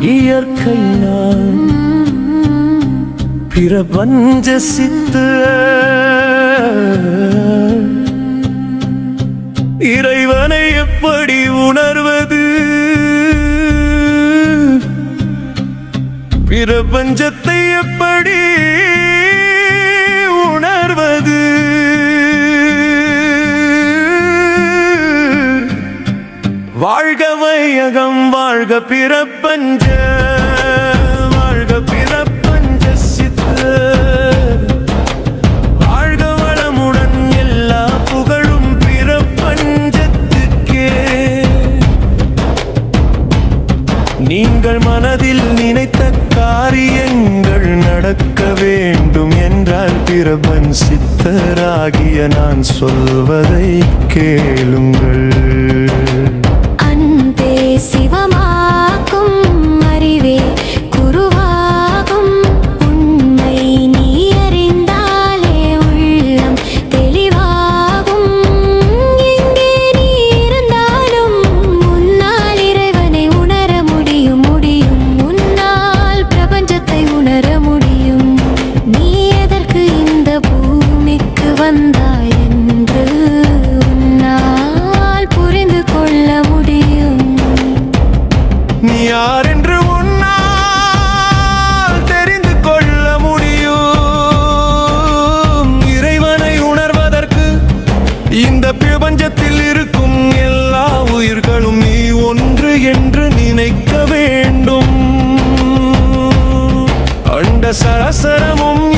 இயற்கை நான் பிரபஞ்ச சித்து இறைவனை எப்படி உணர்வது? பிரபஞ்சத்தை எப்படி வாழ்க வையகம் வாழ்க பிறப்பஞ்ச வாழ்க பிறப்பஞ்ச சித்து. வாழ்க வளமுடன் எல்லா புகழும் பிறப்பஞ்சத்துக்கே. நீங்கள் மனதில் நினைத்த காரியங்கள் நடக்க வேண்டும் என்றால் பிரபன் சித்தராகிய நான் சொல்வதை கேளுங்கள். சரசரமும்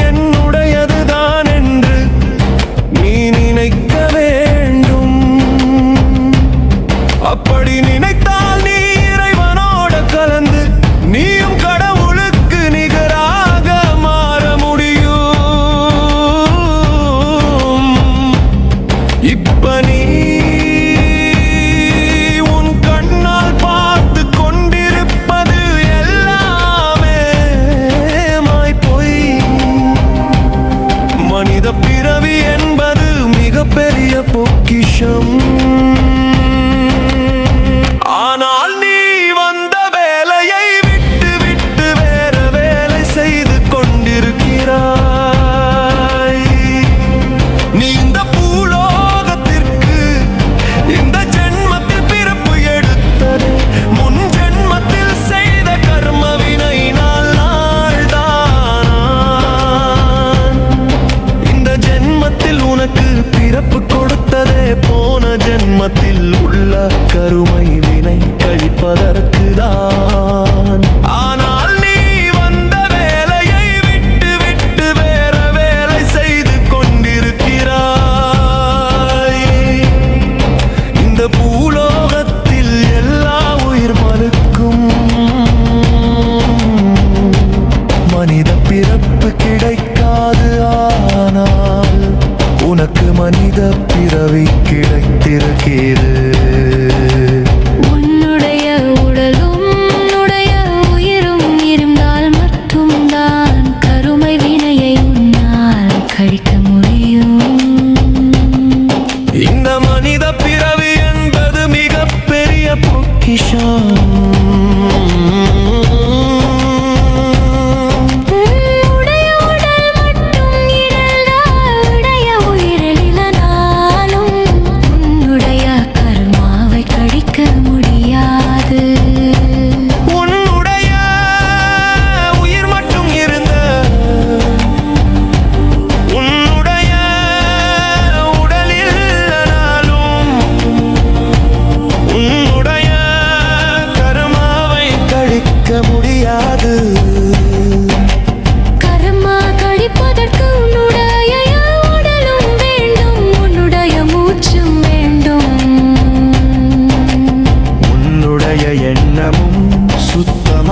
மனதில் உள்ள கருமை வினை கழிப்பதற்கு தான் ஆனால் மனித பிறவி கிடைத்திருக்கிறது. உன்னுடைய உடலும் உன்னுடைய உயிரும் இருந்தால் மட்டும்தான் கருமை வினையை உன்னால் கழிக்க முடியும். இந்த மனித பிறவி என்பது மிகப்பெரிய பொக்கிஷம்.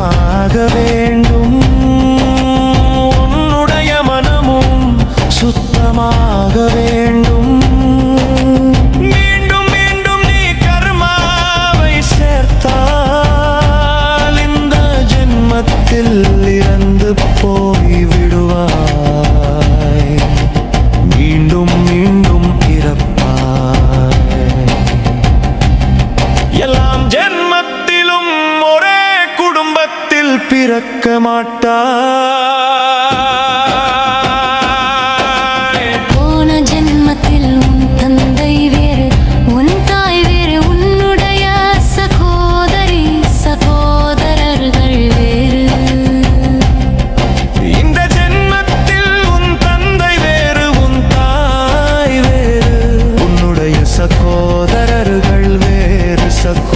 ஆக வேண்டும். உன்னுடைய மனமும் சுத்தமாக வேண்டும். பிறக்க மாட்டாய். போன ஜென்மத்தில் உன் தந்தை வேறு உன் தாய் வேறு உன்னுடைய சகோதரி சகோதரர்கள் வேறு. இந்த ஜென்மத்தில் உன் தந்தை வேறு உன் தாய் வேறு உன்னுடைய சகோதரர்கள் வேறு சகோதரிகள்